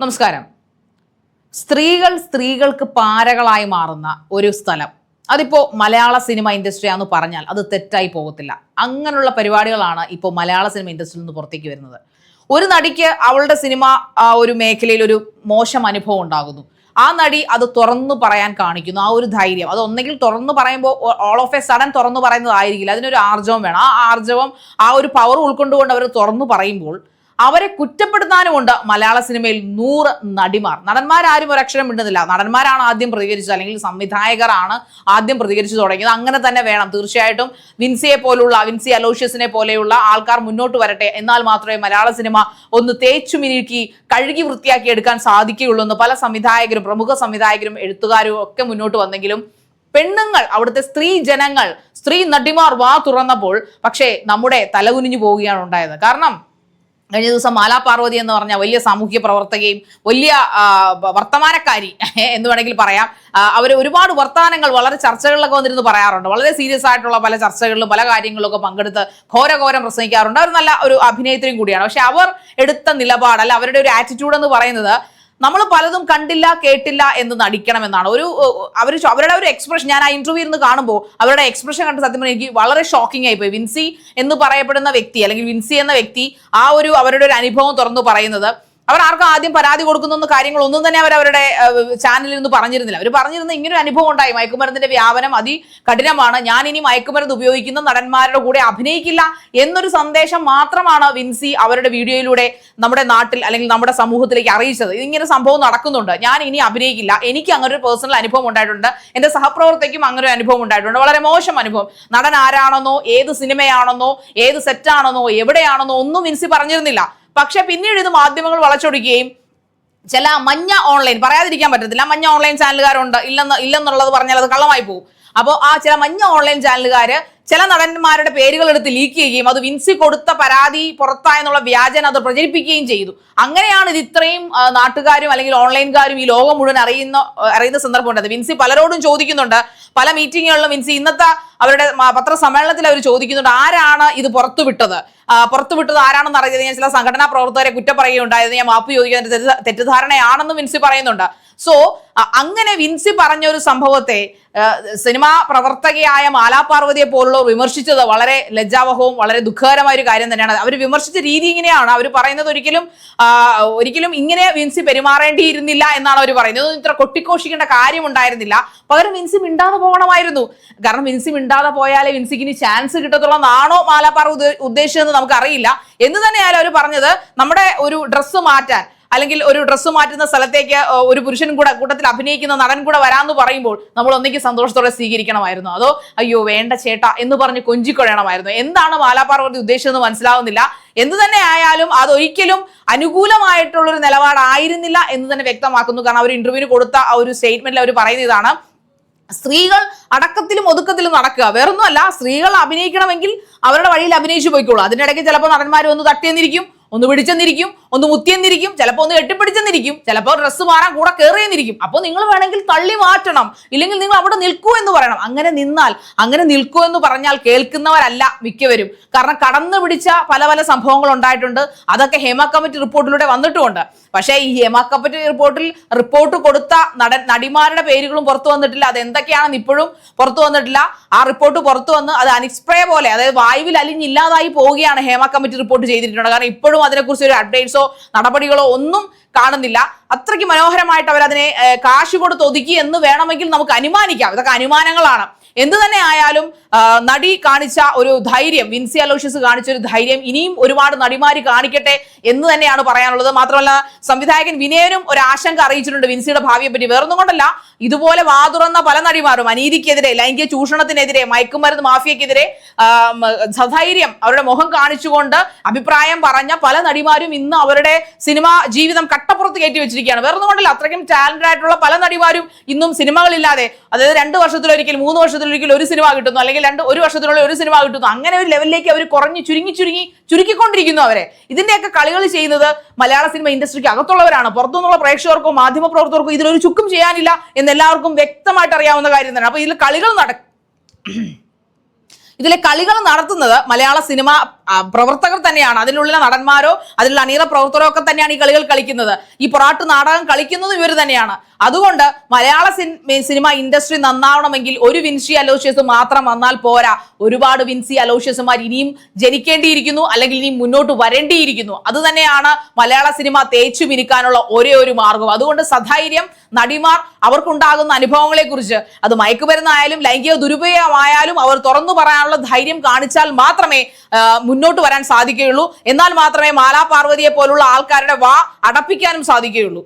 നമസ്കാരം. സ്ത്രീകൾ സ്ത്രീകൾക്ക് പാരകളായി മാറുന്ന ഒരു സ്ഥലം. അതിപ്പോ മലയാള സിനിമ ഇൻഡസ്ട്രി ആണെന്ന് പറഞ്ഞാൽ അത് തെറ്റായി പോകത്തില്ല. അങ്ങനെയുള്ള പരിപാടികളാണ് ഇപ്പോൾ മലയാള സിനിമ ഇൻഡസ്ട്രിയിൽ നിന്ന് പുറത്തേക്ക് വരുന്നത്. ഒരു നടിക്ക് അവളുടെ സിനിമ ഒരു മേഖലയിൽ ഒരു മോശം അനുഭവം ഉണ്ടാകുന്നു. ആ നടി അത് തുറന്നു പറയാൻ കാണിക്കുന്നു. ആ ഒരു ധൈര്യം. അത് ഒന്നെങ്കിൽ തുറന്നു പറയുമ്പോൾ ഓൾ ഓഫ് എ സഡൻ തുറന്നു പറയുന്നതായിരിക്കില്ല. അതിനൊരു ആർജവം വേണം. ആ ആർജവം ആ ഒരു പവർ ഉൾക്കൊണ്ടുകൊണ്ട് അവർ തുറന്നു പറയുമ്പോൾ അവരെ കുറ്റപ്പെടുത്താനുമുണ്ട് മലയാള സിനിമയിൽ നൂറ് നടിമാർ. നടന്മാരാരും ഒരക്ഷരം ഇടുന്നില്ല നടന്മാരാണ് ആദ്യം പ്രതികരിച്ചത്. അല്ലെങ്കിൽ സംവിധായകരാണ് ആദ്യം പ്രതികരിച്ചു തുടങ്ങിയത്. അങ്ങനെ തന്നെ വേണം. തീർച്ചയായിട്ടും വിൻസിയെ പോലുള്ള വിൻസി അലോഷ്യസിനെ പോലെയുള്ള ആൾക്കാർ മുന്നോട്ട് വരട്ടെ. എന്നാൽ മാത്രമേ മലയാള സിനിമ ഒന്ന് തേച്ചു മിനുക്കി കഴുകി വൃത്തിയാക്കി എടുക്കാൻ സാധിക്കുകയുള്ളൂ എന്ന് പല സംവിധായകരും പ്രമുഖ സംവിധായകരും എഴുത്തുകാരും ഒക്കെ മുന്നോട്ട് വന്നെങ്കിലും പെണ്ണുങ്ങൾ അവിടുത്തെ സ്ത്രീ ജനങ്ങൾ സ്ത്രീ നടിമാർ വാ തുറന്നപ്പോൾ പക്ഷേ നമ്മുടെ തലകുനിഞ്ഞു പോവുകയാണ് ഉണ്ടായത്. കാരണം കഴിഞ്ഞ ദിവസം മാലാ പാർവതി എന്ന് പറഞ്ഞ വലിയ സാമൂഹ്യ പ്രവർത്തകയും വലിയ വർത്തമാനക്കാരി എന്ന് വേണമെങ്കിൽ പറയാം. അവർ ഒരുപാട് വർത്തമാനങ്ങൾ വളരെ ചർച്ചകളിലൊക്കെ വന്നിരുന്ന് പറയാറുണ്ട്. വളരെ സീരിയസ് ആയിട്ടുള്ള പല ചർച്ചകളിലും പല കാര്യങ്ങളിലൊക്കെ പങ്കെടുത്ത് ഘോരഘോരം പ്രസംഗിക്കാറുണ്ട്. അവർ നല്ല ഒരു അഭിനേത്രിയും കൂടിയാണ്. പക്ഷെ അവർ എടുത്ത നിലപാട് അല്ല അവരുടെ ഒരു ആറ്റിറ്റ്യൂഡ് എന്ന് പറയുന്നത് നമ്മൾ പലതും കണ്ടില്ല കേട്ടില്ല എന്ന് നടിക്കണമെന്നാണ്. ഒരു അവർ അവരുടെ ഒരു എക്സ്പ്രഷൻ ഞാൻ ആ ഇന്റർവ്യൂ ഇന്ന് കാണുമ്പോൾ അവരുടെ എക്സ്പ്രഷൻ കണ്ട് സത്യം പറഞ്ഞാൽ എനിക്ക് വളരെ ഷോക്കിംഗ് ആയിപ്പോയി. വിൻസി എന്ന് പറയപ്പെടുന്ന വ്യക്തി അല്ലെങ്കിൽ വിൻസി എന്ന വ്യക്തി ആ ഒരു അവരുടെ ഒരു അനുഭവം തുറന്നു പറയുന്നത് അവർ ആർക്കും ആദ്യം പരാതി കൊടുക്കുന്ന കാര്യങ്ങൾ ഒന്നും തന്നെ അവർ അവരുടെ ചാനലിൽ നിന്ന് പറഞ്ഞിരുന്നില്ല. അവർ പറഞ്ഞിരുന്ന ഇങ്ങനൊരു അനുഭവം ഉണ്ടായി. മയക്കുമരുന്നിന്റെ വ്യാപനം അതി കഠിനമാണ് ഞാൻ ഇനി മയക്കുമരുന്ന് ഉപയോഗിക്കുന്ന നടന്മാരുടെ കൂടെ അഭിനയിക്കില്ല എന്നൊരു സന്ദേശം മാത്രമാണ് വിൻസി അവരുടെ വീഡിയോയിലൂടെ നമ്മുടെ നാട്ടിൽ അല്ലെങ്കിൽ നമ്മുടെ സമൂഹത്തിലേക്ക് അറിയിച്ചത്. ഇങ്ങനെ സംഭവം നടക്കുന്നുണ്ട്. ഞാൻ ഇനി അഭിനയിക്കില്ല. എനിക്ക് അങ്ങനെ ഒരു പേഴ്സണൽ അനുഭവം ഉണ്ടായിട്ടുണ്ട്. എന്റെ സഹപ്രവർത്തകയ്ക്കും അങ്ങനെ ഒരു അനുഭവം ഉണ്ടായിട്ടുണ്ട്. വളരെ മോശം അനുഭവം. നടൻ ആരാണെന്നോ ഏത് സിനിമയാണെന്നോ ഏത് സെറ്റാണെന്നോ എവിടെയാണെന്നോ ഒന്നും വിൻസി പറഞ്ഞിരുന്നില്ല. പക്ഷെ പിന്നീട് ഇത് മാധ്യമങ്ങൾ വളച്ചൊടിക്കുകയും ചില മഞ്ഞ ഓൺലൈൻ പറയാതിരിക്കാൻ പറ്റത്തില്ല മഞ്ഞ ഓൺലൈൻ ചാനലുകാരുണ്ട് ഇല്ലെന്ന് ഇല്ലെന്നുള്ളത് പറഞ്ഞാൽ അത് കള്ളമായി പോകും അപ്പോൾ ആ ചില മഞ്ഞ ഓൺലൈൻ ചാനലുകാര് ചില നടന്മാരുടെ പേരുകൾ എടുത്ത് ലീക്ക് ചെയ്യുകയും അത് വിൻസി കൊടുത്ത പരാതി പുറത്തായെന്നുള്ള വ്യാജന അത് പ്രചരിപ്പിക്കുകയും ചെയ്തു. അങ്ങനെയാണ് ഇത് ഇത്രയും നാട്ടുകാരും അല്ലെങ്കിൽ ഓൺലൈൻകാരും ഈ ലോകം മുഴുവൻ അറിയുന്ന അറിയുന്ന സന്ദർഭം ഉണ്ടായത് വിൻസി പലരോടും ചോദിക്കുന്നുണ്ട്. പല മീറ്റിങ്ങുകളിലും വിൻസി ഇന്നത്തെ അവരുടെ പത്രസമ്മേളനത്തിൽ അവർ ചോദിക്കുന്നുണ്ട് ആരാണ് ഇത് പുറത്തുവിട്ടത്? പുറത്തുവിട്ടത് ആരാണെന്ന് അറിയാതെ ഞാൻ ചില സംഘടനാ പ്രവർത്തകരെ കുറ്റം പറയുകയുണ്ടായത് ഞാൻ മാപ്പ് തെറ്റിദ്ധാരണയാണെന്നും തെറ്റിദ്ധാരണയാണെന്ന് വിൻസി പറയുന്നുണ്ട്. സോ അങ്ങനെ വിൻസി പറഞ്ഞ ഒരു സംഭവത്തെ സിനിമാ പ്രവർത്തകയായ മാലാ പാർവതിയെ പോലുള്ളവർ വിമർശിച്ചത് വളരെ ലജ്ജാവഹവും വളരെ ദുഃഖകരമായ ഒരു കാര്യം തന്നെയാണ്. അവർ വിമർശിച്ച രീതി ഇങ്ങനെയാണ്. അവർ പറയുന്നത് ഒരിക്കലും ഒരിക്കലും ഇങ്ങനെ വിൻസി പെരുമാറേണ്ടിയിരുന്നില്ല എന്നാണ് അവർ പറയുന്നത്. ഇത്ര കൊട്ടിക്കോഷിക്കേണ്ട കാര്യമുണ്ടായിരുന്നില്ല. പകരം വിൻസി മിണ്ടാതെ പോകണമായിരുന്നു. കാരണം വിൻസി മിണ്ടാതെ പോയാലേ വിൻസിക്ക് ഇനി ചാൻസ് കിട്ടത്തുള്ള നാണോ മാലാപ്പാറ ഉദ്ദ- ഉദ്ദേശിച്ചതെന്ന് നമുക്കറിയില്ല. എന്ന് തന്നെയായാലും അവർ പറഞ്ഞത് നമ്മുടെ ഒരു ഡ്രസ്സ് മാറ്റാൻ അല്ലെങ്കിൽ ഒരു ഡ്രസ്സ് മാറ്റുന്ന സ്ഥലത്തേക്ക് ഒരു പുരുഷനും കൂടെ കൂട്ടത്തിൽ അഭിനയിക്കുന്ന നടൻ കൂടെ വരാമെന്ന് പറയുമ്പോൾ നമ്മൾ ഒന്നിക്ക് സന്തോഷത്തോടെ സ്വീകരിക്കണമായിരുന്നു. അതോ അയ്യോ വേണ്ട ചേട്ട എന്ന് പറഞ്ഞ് കൊഞ്ചിക്കൊഴയണമായിരുന്നു എന്താണ് മാലാപാർവതി ഉദ്ദേശിച്ചതെന്ന് മനസ്സിലാവുന്നില്ല. എന്ത് തന്നെ ആയാലും അതൊരിക്കലും അനുകൂലമായിട്ടുള്ളൊരു നിലപാടായിരുന്നില്ല എന്ന് തന്നെ വ്യക്തമാക്കുന്നു. കാരണം അവർ ഇന്റർവ്യൂവിന് കൊടുത്ത ആ ഒരു സ്റ്റേറ്റ്മെന്റിൽ അവർ പറയുന്ന ഇതാണ്. സ്ത്രീകൾ അടക്കത്തിലും ഒതുക്കത്തിലും നടക്കുക. വേറൊന്നുമല്ല സ്ത്രീകൾ അഭിനയിക്കണമെങ്കിൽ അവരുടെ വഴിയിൽ അഭിനയിച്ചു പോയിക്കോളൂ. അതിനിടയ്ക്ക് ചിലപ്പോൾ നടന്മാർ ഒന്ന് തട്ടിയെന്നിരിക്കും. ഒന്ന് പിടിച്ചെന്നിരിക്കും ഒന്ന് മുത്തിയെന്നിരിക്കും ചിലപ്പോൾ ഒന്ന് കെട്ടിപ്പിടിച്ചെന്നിരിക്കും ചിലപ്പോൾ ഡ്രസ്സ് മാറാൻ കൂടെ കയറിയെന്നിരിക്കും അപ്പോൾ നിങ്ങൾ വേണമെങ്കിൽ തള്ളി മാറ്റണം ഇല്ലെങ്കിൽ നിങ്ങൾ അവിടെ നിൽക്കൂ എന്ന് പറയണം. അങ്ങനെ നിന്നാൽ അങ്ങനെ നിൽക്കൂ എന്ന് പറഞ്ഞാൽ കേൾക്കുന്നവരല്ല മിക്കവരും. കാരണം കടന്നു പിടിച്ച പല പല സംഭവങ്ങൾ ഉണ്ടായിട്ടുണ്ട്. അതൊക്കെ ഹേമ കമ്മിറ്റി റിപ്പോർട്ടിലൂടെ വന്നിട്ടുമുണ്ട്. പക്ഷേ ഈ ഹേമ കമ്മിറ്റി റിപ്പോർട്ടിൽ റിപ്പോർട്ട് കൊടുത്ത നടൻ നടിമാരുടെ പേരുകളും പുറത്തു വന്നിട്ടില്ല. അത് എന്തൊക്കെയാണെന്ന് ഇപ്പോഴും പുറത്തു വന്നിട്ടില്ല. ആ റിപ്പോർട്ട് പുറത്തു വന്ന് അത് അനിസ്പ്രേ പോലെ അതായത് വായുവിൽ അലിഞ്ഞില്ലാതായി പോവുകയാണ് ഹേമ കമ്മിറ്റി റിപ്പോർട്ട് ചെയ്തിട്ടുണ്ട് കാരണം ഇപ്പോഴും അതിനെക്കുറിച്ച് ഒരു അപ്ഡേറ്റ്സോ നടപടികളോ ഒന്നും കാണുന്നില്ല. അത്രയ്ക്ക് മനോഹരമായിട്ട് ഏഹ്, കാശ് കൊടുത്ത് ഒതുക്കി എന്ന് വേണമെങ്കിൽ നമുക്ക് അനുമാനിക്കാം. ഇതൊക്കെ അനുമാനങ്ങളാണ്. എന്തു തന്നെ ആയാലും നടി കാണിച്ച ഒരു ധൈര്യം വിൻസി അലോഷ്യസ് കാണിച്ച ഒരു ധൈര്യം ഇനിയും ഒരുപാട് നടിമാര് കാണിക്കട്ടെ എന്ന് തന്നെയാണ് പറയാനുള്ളത്. മാത്രമല്ല സംവിധായകൻ വിനയനും ഒരു ആശങ്ക അറിയിച്ചിട്ടുണ്ട് വിൻസിയുടെ ഭാവിയെ പറ്റി. വേറൊന്നും കൊണ്ടല്ല ഇതുപോലെ വാതുറന്ന പല നടിമാരും അനീതിക്കെതിരെ ലൈംഗിക ചൂഷണത്തിനെതിരെ മയക്കുമരുന്ന് മാഫിയക്കെതിരെ സധൈര്യം അവരുടെ മുഖം കാണിച്ചുകൊണ്ട് അഭിപ്രായം പറഞ്ഞ പല നടിമാരും ഇന്ന് അവരുടെ സിനിമാ ജീവിതം കട്ടപ്പുറത്ത് കയറ്റി വെച്ചിരിക്കുകയാണ്. വേറൊന്നും കൊണ്ടല്ല അത്രയ്ക്കും ടാലന്റഡ് ആയിട്ടുള്ള പല നടിമാരും ഇന്നും സിനിമകളില്ലാതെ അതായത് രണ്ട് വർഷത്തിലൊരിക്കൽ മൂന്ന് വർഷത്തിലൊരിക്കൽ ഒരു സിനിമ കിട്ടുന്നു. അല്ലെങ്കിൽ രണ്ട് ഒരു വർഷത്തിനുള്ളിൽ ഒരു സിനിമ കിട്ടുന്നു. അങ്ങനെ ഒരു ലെവലിലേക്ക് അവർ കുറഞ്ഞ് ചുരുങ്ങി ചുരുങ്ങി ചുരുക്കിക്കൊണ്ടിരിക്കുന്നു അവരെ. ഇതിന്റെയൊക്കെ കളികൾ ചെയ്യുന്നത് മലയാള സിനിമ ഇൻഡസ്ട്രിക്ക് അകത്തുള്ളവരാണ്. പുറത്തുനിന്നുള്ള പ്രേക്ഷകർക്കോ മാധ്യമ പ്രവർത്തകർക്കോ ഇതിലൊരു ചുക്കും ചെയ്യാനില്ല എന്ന് എല്ലാവർക്കും വ്യക്തമായിട്ട് അറിയാവുന്ന കാര്യം തന്നെയാണ്. അപ്പൊ ഇതിൽ കളികൾ നട ഇതിലെ കളികൾ നടത്തുന്നത് മലയാള സിനിമ പ്രവർത്തകർ തന്നെയാണ്. അതിലുള്ള നടന്മാരോ അതിലുള്ള അണിയറ പ്രവർത്തകരോ ഒക്കെ തന്നെയാണ് ഈ കളികൾ കളിക്കുന്നത്. ഈ പൊറാട്ട് നാടകം കളിക്കുന്നത് ഇവർ തന്നെയാണ്. അതുകൊണ്ട് മലയാള സിനിമ ഇൻഡസ്ട്രി നന്നാവണമെങ്കിൽ ഒരു വിൻസി അലോഷ്യസ് മാത്രം വന്നാൽ പോരാ. ഒരുപാട് വിൻസി അലോഷ്യസുമാർ ഇനിയും ജനിക്കേണ്ടിയിരിക്കുന്നു അല്ലെങ്കിൽ ഇനിയും മുന്നോട്ട് വരേണ്ടിയിരിക്കുന്നു. അത് തന്നെയാണ് മലയാള സിനിമ തേച്ചു മിനുക്കാനുള്ള ഒരേ ഒരു മാർഗം. അതുകൊണ്ട് സധൈര്യം നടിമാർ അവർക്കുണ്ടാകുന്ന അനുഭവങ്ങളെ കുറിച്ച് അത് മയക്കുമരുന്നായാലും ലൈംഗിക ദുരുപയോഗമായാലും അവർ തുറന്നു പറയാനുള്ള ധൈര്യം കാണിച്ചാൽ മാത്രമേ മുന്നോട്ട് വരാൻ സാധിക്കുകയുള്ളൂ. എന്നാൽ മാത്രമേ മാലാ പാർവതിയെ പോലുള്ള ആൾക്കാരുടെ വാ അടപ്പിക്കാനും സാധിക്കുകയുള്ളൂ.